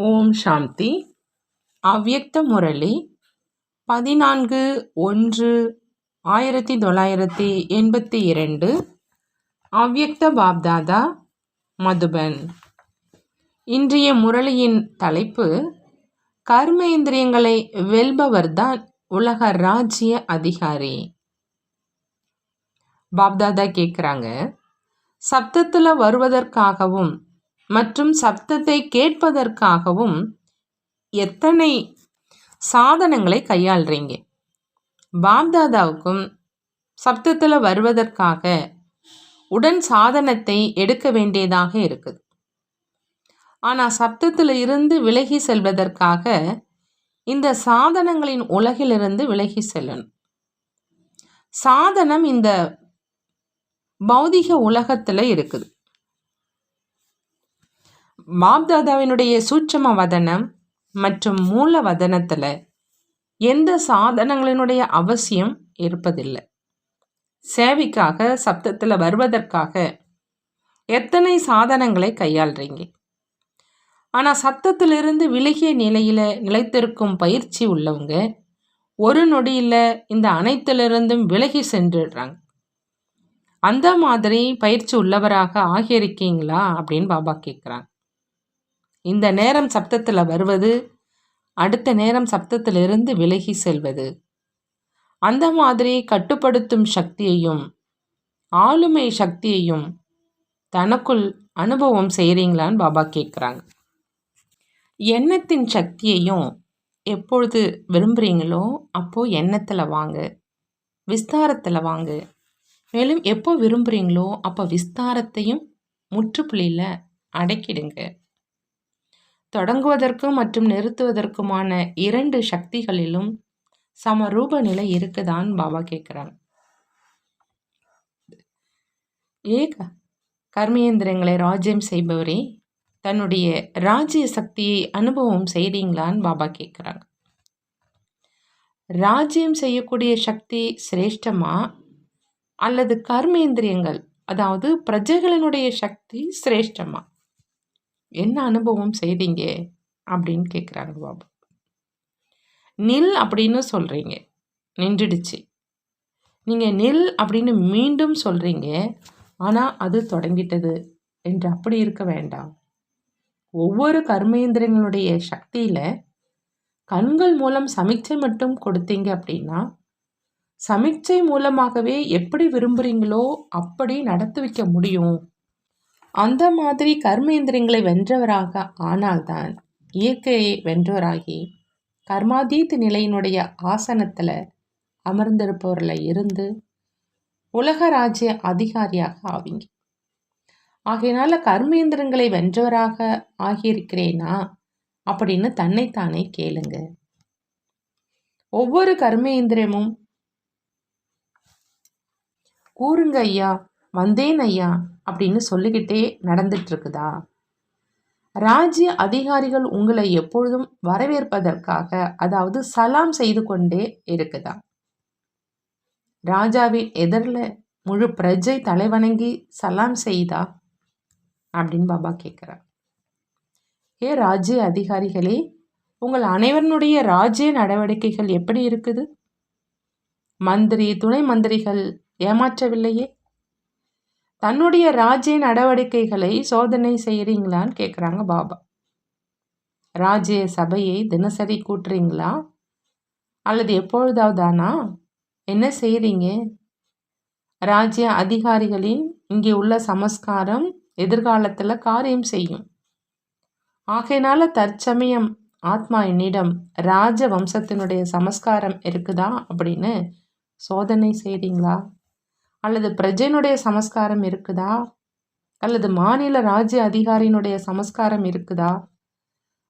ஓம் சாந்தி. அவ்யக்த முரளி. பதினான்கு ஒன்று ஆயிரத்தி தொள்ளாயிரத்தி எண்பத்தி இரண்டு. அவ்யக்த பாப்தாதா மதுபன். இன்றைய முரளியின் தலைப்பு கர்மேந்திரியங்களை வெல்பவர்தான் உலக ராஜ்ய அதிகாரி. பாப்தாதா கேட்குறாங்க சப்தத்தில் வருவதற்காகவும் மற்றும் சப்தத்தை கேட்பதற்காகவும் எத்தனை சாதனங்களை கையாளுறீங்க? பாப்தாதாவுக்கும் சப்தத்தில் வருவதற்காக உடன் சாதனத்தை எடுக்க வேண்டியதாக இருக்குது. ஆனால் சப்தத்தில் இருந்து விலகி செல்வதற்காக இந்த சாதனங்களின் உலகிலிருந்து விலகி செல்லணும். சாதனம் இந்த பௌதிக உலகத்தில் இருக்குது. பாப்தாதாவினுடைய சூட்சம வதனம் மற்றும் மூல வதனத்தில் எந்த சாதனங்களினுடைய அவசியம் இருப்பதில்லை. சேவைக்காக சப்தத்தில் வருவதற்காக எத்தனை சாதனங்களை கையாளுறீங்க? ஆனால் சத்தத்திலிருந்து விலகிய நிலையில் நிலைத்திருக்கும் பயிற்சி உள்ளவங்க ஒரு நொடியில் இந்த அனைத்திலிருந்தும் விலகி சென்றுடுறாங்க. அந்த மாதிரி பயிற்சி உள்ளவராக ஆகியிருக்கீங்களா அப்படின்னு பாபா கேட்குறாங்க இந்த நேரம் சப்தத்தில் வருவது அடுத்த நேரம் சப்தத்திலிருந்து விலகி செல்வது. அந்த மாதிரி கட்டுப்படுத்தும் சக்தியையும் ஆளுமை சக்தியையும் தனக்குள் அனுபவம் செய்கிறீங்களான்னு பாபா கேட்குறாங்க எண்ணத்தின் சக்தியையும் எப்பொழுது விரும்புகிறீங்களோ அப்போது எண்ணத்தில் வாங்க விஸ்தாரத்தில் வாங்க. மேலும் எப்போ விரும்புகிறீங்களோ அப்போ விஸ்தாரத்தையும் முற்றுப்புள்ளியில் அடக்கிடுங்க. தொடங்குவதற்கும் மற்றும் நிறுத்துவதற்குமான இரண்டு சக்திகளிலும் சமரூப நிலை இருக்குதான்னு பாபா கேட்குறாங்க ஏக கர்மேந்திரங்களை ராஜ்யம் செய்பவரே தன்னுடைய ராஜ்ய சக்தியை அனுபவம் செய்கிறீங்களான்னு பாபா கேட்குறாங்க ராஜ்யம் செய்யக்கூடிய சக்தி சிரேஷ்டமா? அல்லது கர்மேந்திரியங்கள் அதாவது பிரஜைகளினுடைய சக்தி சிரேஷ்டமா? என்ன அனுபவம் செய்தீங்க? அப்படின்னு கேட்குறாங்க பாபு. நில் அப்படின்னு சொல்கிறீங்க நின்றுடுச்சு. நீங்கள் நில் அப்படின்னு மீண்டும் சொல்கிறீங்க ஆனால் அது தொடங்கிட்டது என்று அப்படி இருக்க வேண்டாம். ஒவ்வொரு கர்மேந்திரங்களுடைய சக்தியில் கண்கள் மூலம் சமிக்சை மட்டும் கொடுத்தீங்க அப்படின்னா சமிக்சை மூலமாகவே எப்படி விரும்புகிறீங்களோ அப்படி நடத்தி வைக்க முடியும். அந்த மாதிரி கர்மேந்திரங்களை வென்றவராக ஆனால்தான் இயற்கையை வென்றவராகி கர்மாதீத் நிலையினுடைய ஆசனத்தில் அமர்ந்திருப்பவரில் இருந்து உலக ராஜ்ய அதிகாரியாக ஆவீங்க. ஆகையினால கர்மேந்திரங்களை வென்றவராக ஆகியிருக்கிறேனா அப்படின்னு தன்னைத்தானே கேளுங்க. ஒவ்வொரு கர்மேந்திரமும் கூறுங்க ஐயா வந்தேன் ஐயா அப்படின்னு சொல்லிக்கிட்டே நடந்துட்டுருக்குதா? ராஜ்ய அதிகாரிகள் உங்களை எப்பொழுதும் வரவேற்பதற்காக அதாவது சலாம் செய்து கொண்டே இருக்குதா? ராஜாவின் எதிரில் முழு பிரஜை தலைவணங்கி சலாம் செய்தா? அப்படின்னு பாபா கேட்குறார். ஏ ராஜ்ய அதிகாரிகளே உங்கள் அனைவருடைய ராஜ்ய நடவடிக்கைகள் எப்படி இருக்குது? மந்திரி துணை மந்திரிகள் ஏமாற்றவில்லையே? தன்னுடைய ராஜ்ய நடவடிக்கைகளை சோதனை செய்கிறீங்களான்னு கேட்குறாங்க பாபா. ராஜ்ய சபையை தினசரி கூட்டுறீங்களா? அல்லது எப்பொழுதாவதானா என்ன செய்கிறீங்க ராஜ்ய அதிகாரிகளின் இங்கே உள்ள சமஸ்காரம் எதிர்காலத்தில் காரியம் செய்யும். ஆகையினால தற்சமயம் ஆத்மா என்னிடம் ராஜ வம்சத்தினுடைய சமஸ்காரம் இருக்குதா அப்படின்னு சோதனை செய்கிறீங்களா அல்லது பிரஜையினுடைய சமஸ்காரம் இருக்குதா? அல்லது மாநில ராஜ்ய அதிகாரியினுடைய சமஸ்காரம் இருக்குதா?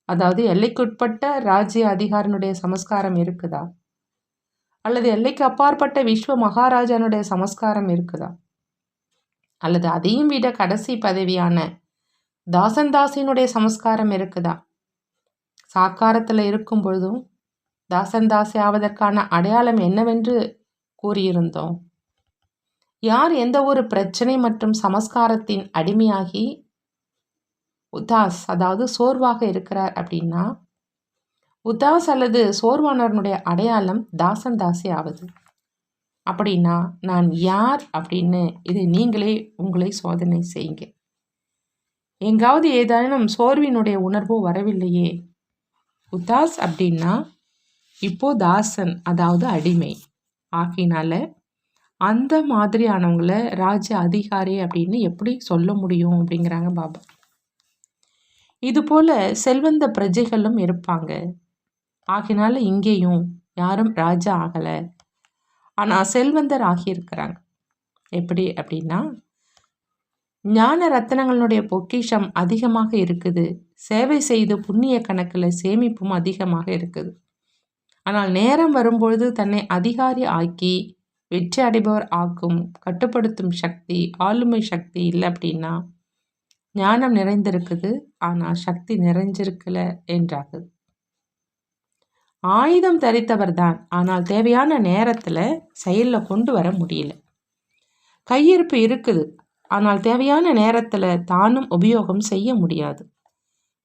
அதாவது எல்லைக்குட்பட்ட ராஜ்ய அதிகாரினுடைய சமஸ்காரம் இருக்குதா? அல்லது எல்லைக்கு அப்பாற்பட்ட விஸ்வ மகாராஜானுடைய சமஸ்காரம் இருக்குதா? அல்லது அதையும் விட கடைசி பதவியான தாசன்தாசினுடைய சமஸ்காரம் இருக்குதா? சாக்காரத்தில் இருக்கும் பொழுதும் தாசன்தாசி ஆவதற்கான அடையாளம் என்னவென்று கூறியிருந்தோம். யார் எந்த ஒரு பிரச்சனை மற்றும் சமஸ்காரத்தின் அடிமையாகி உதாஸ் அதாவது சோர்வாக இருக்கிறார் அப்படின்னா உதாஸ் அல்லது சோர்வானவனுடைய அடையாளம் தாசன் தாசி ஆகுது அப்படின்னா நான் யார் அப்படின்னு இதை நீங்களே உங்களை சோதனை செய்யுங்க. எங்காவது ஏதேனும் சோர்வினுடைய உணர்வு வரவில்லையே. உதாஸ் அப்படின்னா இப்போ தாசன் அதாவது அடிமை. ஆகினால அந்த மாதிரியானவங்கள ராஜ அதிகாரி அப்படின்னு எப்படி சொல்ல முடியும் அப்படிங்கிறாங்க பாபா. இதுபோல் செல்வந்த பிரஜைகளும் இருப்பாங்க. ஆகினால இங்கேயும் யாரும் ராஜா ஆகலை. ஆனால் செல்வந்தர் ஆகியிருக்கிறாங்க. எப்படி அப்படின்னா ஞான ரத்தனங்களுடைய பொக்கிஷம் அதிகமாக இருக்குது. சேவை செய்து புண்ணிய கணக்கில் சேமிப்பும் அதிகமாக இருக்குது. ஆனால் நேரம் வரும்பொழுது தன்னை அதிகாரி ஆக்கி வெற்றி அடைபவர் ஆக்கும் கட்டுப்படுத்தும் சக்தி ஆளுமை சக்தி இல்லை அப்படின்னா ஞானம் நிறைந்திருக்குது. ஆனால் சக்தி நிறைஞ்சிருக்கல என்றாகுது ஆயுதம் தரித்தவர் தான். ஆனால் தேவையான நேரத்தில் செயலில் கொண்டு வர முடியல. கையிருப்பு இருக்குது. ஆனால் தேவையான நேரத்தில் தானும் உபயோகம் செய்ய முடியாது.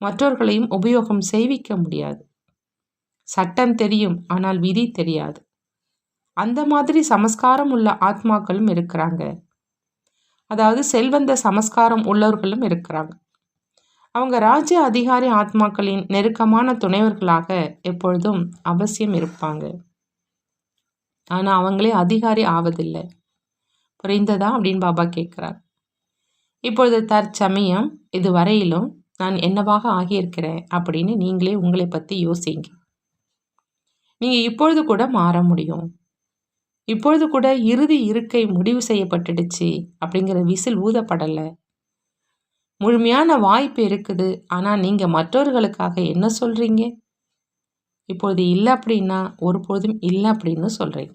மற்றவர்களையும் உபயோகம் செய்விக்க முடியாது. சட்டம் தெரியும். ஆனால் விதி தெரியாது. அந்த மாதிரி சமஸ்காரம் உள்ள ஆத்மாக்களும் இருக்கிறாங்க. அதாவது செல்வந்த சமஸ்காரம் உள்ளவர்களும் இருக்கிறாங்க. அவங்க ராஜ்ய அதிகாரி ஆத்மாக்களின் நெருக்கமான துணைவர்களாக எப்பொழுதும் அவசியம் இருப்பாங்க. ஆனால் அவங்களே அதிகாரி ஆவதில்லை. புரிந்ததா அப்படின்னு பாபா கேட்குறார் இப்பொழுது தற்சமயம் இது வரையிலும் நான் என்னவாக ஆகியிருக்கிறேன் அப்படின்னு நீங்களே உங்களை பற்றி யோசிங்க. நீங்கள் இப்பொழுது கூட மாற முடியும். இப்பொழுது கூட இறுதி இருக்கை முடிவு செய்யப்பட்டுடுச்சு அப்படிங்கிற விசில் ஊதப்படலை. முழுமையான வாய்ப்பு இருக்குது ஆனால் நீங்கள் மற்றவர்களுக்காக என்ன சொல்கிறீங்க இப்பொழுது இல்லை அப்படின்னா ஒருபோதும் இல்லை அப்படின்னு சொல்கிறீங்க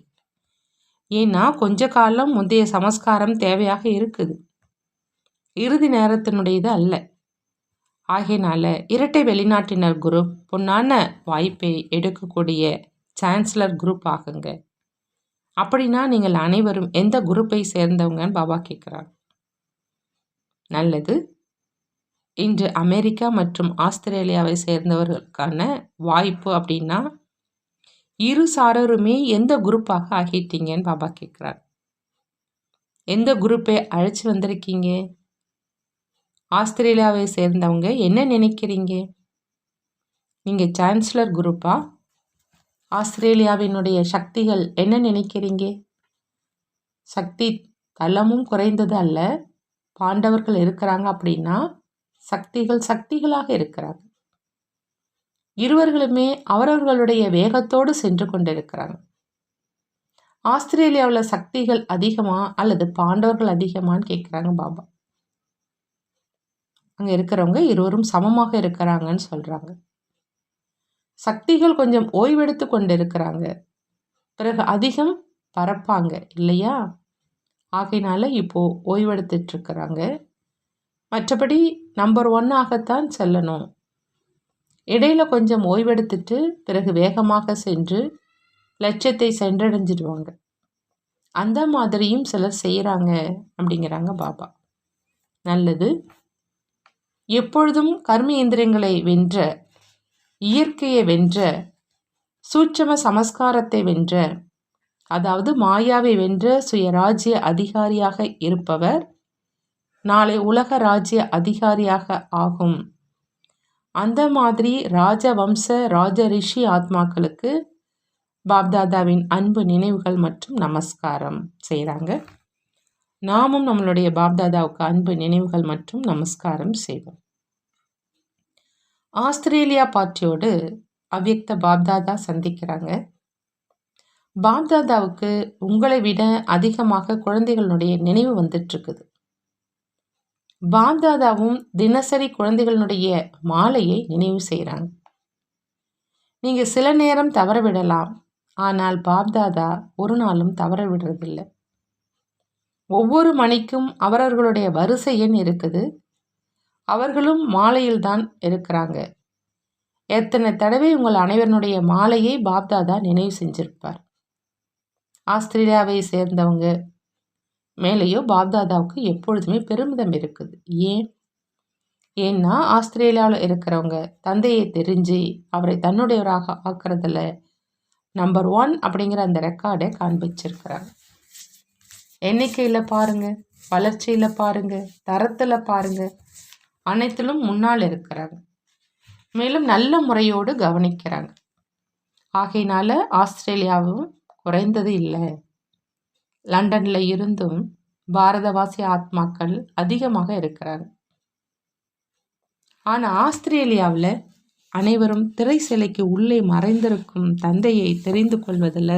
ஏன்னா கொஞ்ச காலம் முந்தைய சமஸ்காரம் தேவையாக இருக்குது. இறுதி நேரத்தினுடையது அல்ல. ஆகையினால இரட்டை வெளிநாட்டினர் குரூப் பொன்னான வாய்ப்பை எடுக்கக்கூடிய சான்சலர் குரூப் ஆகுங்க. அப்படின்னா நீங்கள் அனைவரும் எந்த குரூப்பை சேர்ந்தவங்கன்னு பாபா கேட்குறாங்க நல்லது. இன்று அமெரிக்கா மற்றும் ஆஸ்திரேலியாவை சேர்ந்தவர்களுக்கான வாய்ப்பு அப்படின்னா இரு சாரருமே எந்த குரூப்பாக ஆகிட்டீங்கன்னு பாபா கேட்குறார். எந்த குரூப்பை அழைச்சி வந்திருக்கீங்க? ஆஸ்திரேலியாவை சேர்ந்தவங்க என்ன நினைக்கிறீங்க? நீங்கள் சான்சலர் குரூப்பா? ஆஸ்திரேலியாவினுடைய சக்திகள் என்ன நினைக்கிறீங்க? சக்தி தளமும் குறைந்தது அல்ல. பாண்டவர்கள் இருக்கிறாங்க அப்படின்னா சக்திகள் சக்திகளாக இருக்கிறாங்க. இருவர்களுமே அவரவர்களுடைய வேகத்தோடு சென்று கொண்டிருக்கிறாங்க. ஆஸ்திரேலியாவில் சக்திகள் அதிகமா அல்லது பாண்டவர்கள் அதிகமான்னு கேட்குறாங்க பாபா. அங்கே இருக்கிறவங்க இருவரும் சமமாக இருக்கிறாங்கன்னு சொல்கிறாங்க சக்திகள் கொஞ்சம் ஓய்வெடுத்து கொண்டு இருக்கிறாங்க பிறகு அதிகம் பறப்பாங்க இல்லையா? ஆகையினால இப்போது ஓய்வெடுத்துட்டு இருக்கிறாங்க. மற்றபடி நம்பர் ஒன்னாகத்தான் செல்லணும். இடையில கொஞ்சம் ஓய்வெடுத்துட்டு பிறகு வேகமாக சென்று லட்சியத்தை சென்றடைஞ்சிடுவாங்க. அந்த மாதிரியும் சிலர் செய்கிறாங்க அப்படிங்கிறாங்க பாபா. நல்லது. எப்பொழுதும் கர்ம இயந்திரங்களை வென்ற இயற்கையை வென்ற சூட்சம சமஸ்காரத்தை வென்ற அதாவது மாயாவை வென்ற சுயராஜ்ய அதிகாரியாக இருப்பவர் நாளை உலக ராஜ்ய அதிகாரியாக ஆகும். அந்த மாதிரி ராஜவம்ச ராஜ ரிஷி ஆத்மாக்களுக்கு பாப்தாதாவின் அன்பு நினைவுகள் மற்றும் நமஸ்காரம் செய்கிறாங்க நாமும் நம்மளுடைய பாப்தாதாவுக்கு அன்பு நினைவுகள் மற்றும் நமஸ்காரம் செய்வோம். ஆஸ்திரேலியா பார்ட்டியோடு அவ்யக்த பாப்தாதா சந்திக்கிறாங்க. பாப்தாதாவுக்கு உங்களை விட அதிகமாக குழந்தைகளுடைய நினைவு வந்துட்டுருக்குது. பாப்தாதாவும் தினசரி குழந்தைகளுடைய மாலையை நினைவு செய்கிறாங்க நீங்கள் சில நேரம் தவற விடலாம் ஆனால் பாப்தாதா ஒரு நாளும் தவற விடுறதில்லை ஒவ்வொரு மணிக்கும் அவரவர்களுடைய வரிசை எண் இருக்குது. அவர்களும் மாலையில் தான் இருக்கிறாங்க. எத்தனை தடவை உங்கள் அனைவருடைய மாலையை பாப்தாதா நினைவு செஞ்சிருப்பார். ஆஸ்திரேலியாவை சேர்ந்தவங்க. மேலேயோ பாப்தாதாவுக்கு எப்பொழுதுமே பெருமிதம் இருக்குது. ஏன்? ஏன்னா ஆஸ்திரேலியாவில் இருக்கிறவங்க தந்தையை தெரிஞ்சு அவரை தன்னுடையவராக ஆக்குறதுல நம்பர் ஒன் அப்படிங்கிற அந்த ரெக்கார்டை காண்பிச்சிருக்கிறாங்க. எண்ணிக்கையில் பாருங்கள் வளர்ச்சியில் பாருங்கள் தரத்தில் பாருங்கள் அனைத்திலும் முன்னால் இருக்கிறாங்க மேலும் நல்ல முறையோடு கவனிக்கிறாங்க ஆகையினால ஆஸ்திரேலியாவும் குறைந்தது இல்லை. லண்டனில் இருந்தும் பாரதவாசி ஆத்மாக்கள் அதிகமாக இருக்கிறாங்க ஆனால் ஆஸ்திரேலியாவில் அனைவரும் திரை சிலைக்கு உள்ளே மறைந்திருக்கும் தந்தையை தெரிந்து கொள்வதில்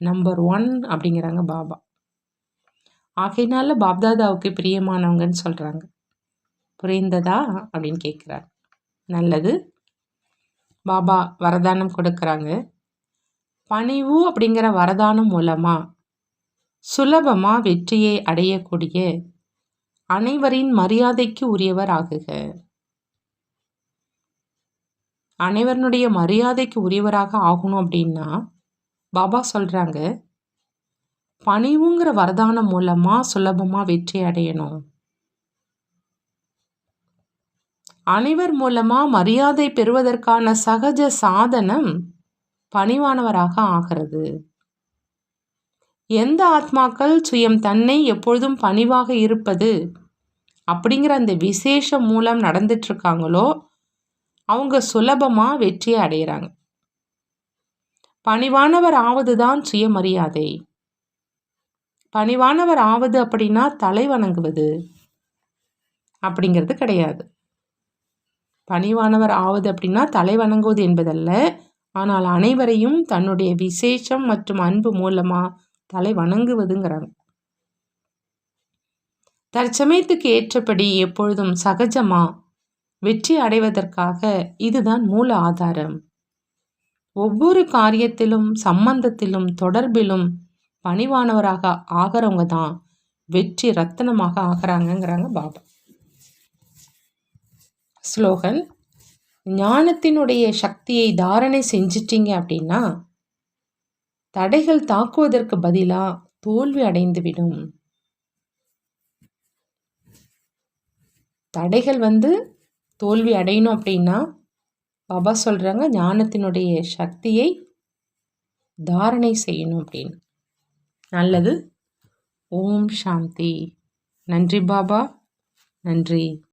நம்பர் ஒன் அப்படிங்கிறாங்க பாபா. ஆகையினால பாப்தாதாவுக்கு பிரியமானவங்கன்னு சொல்கிறாங்க புரிந்ததா அப்படின்னு கேட்குறார் நல்லது. பாபா வரதானம் கொடுக்குறாங்க. பணிவு அப்படிங்கிற வரதானம் மூலமாக சுலபமாக வெற்றியை அடையக்கூடிய அனைவரின் மரியாதைக்கு உரியவர் ஆகுக. அனைவருடைய மரியாதைக்கு உரியவராக ஆகணும் அப்படின்னா பாபா சொல்கிறாங்க பணிவுங்கிற வரதானம் மூலமாக சுலபமாக வெற்றி அடையணும். அனைவர் மூலமாக மரியாதை பெறுவதற்கான சகஜ சாதனம் பணிவானவராக ஆகிறது. எந்த ஆத்மாக்கள் சுயம் தன்னை எப்பொழுதும் பணிவாக இருப்பது அப்படிங்கிற அந்த விசேஷம் மூலம் நடந்துட்டுருக்காங்களோ அவங்க சுலபமாக வெற்றியை அடைகிறாங்க பணிவானவர் ஆவது தான் சுயமரியாதை. பணிவானவர் ஆவது அப்படின்னா தலை வணங்குவது அப்படிங்கிறது கிடையாது. பணிவானவர் ஆவது அப்படின்னா தலை வணங்குவது என்பதல்ல. ஆனால் அனைவரையும் தன்னுடைய விசேஷம் மற்றும் அன்பு மூலமாக தலை வணங்குவதுங்கிறாங்க தற்சமயத்துக்கு ஏற்றபடி எப்பொழுதும் சகஜமா வெற்றி அடைவதற்காக இதுதான் மூல ஆதாரம். ஒவ்வொரு காரியத்திலும் சம்பந்தத்திலும் தொடர்பிலும் பணிவானவராக ஆகிறவங்க தான் வெற்றி ரத்தனமாக ஆகிறாங்கங்கிறாங்க பாபா. ஸ்லோகன் ஞானத்தினுடைய சக்தியை தாரணை செஞ்சிட்டிங்க அப்படின்னா தடைகள் தாக்குவதற்கு பதிலாக தோல்வி அடைந்துவிடும். தடைகள் வந்து தோல்வி அடையணும் அப்படின்னா பாபா சொல்கிறாங்க ஞானத்தினுடைய சக்தியை தாரணை செய்யணும் அப்படின்னு. நல்லது. ஓம் சாந்தி. நன்றி பாபா. நன்றி.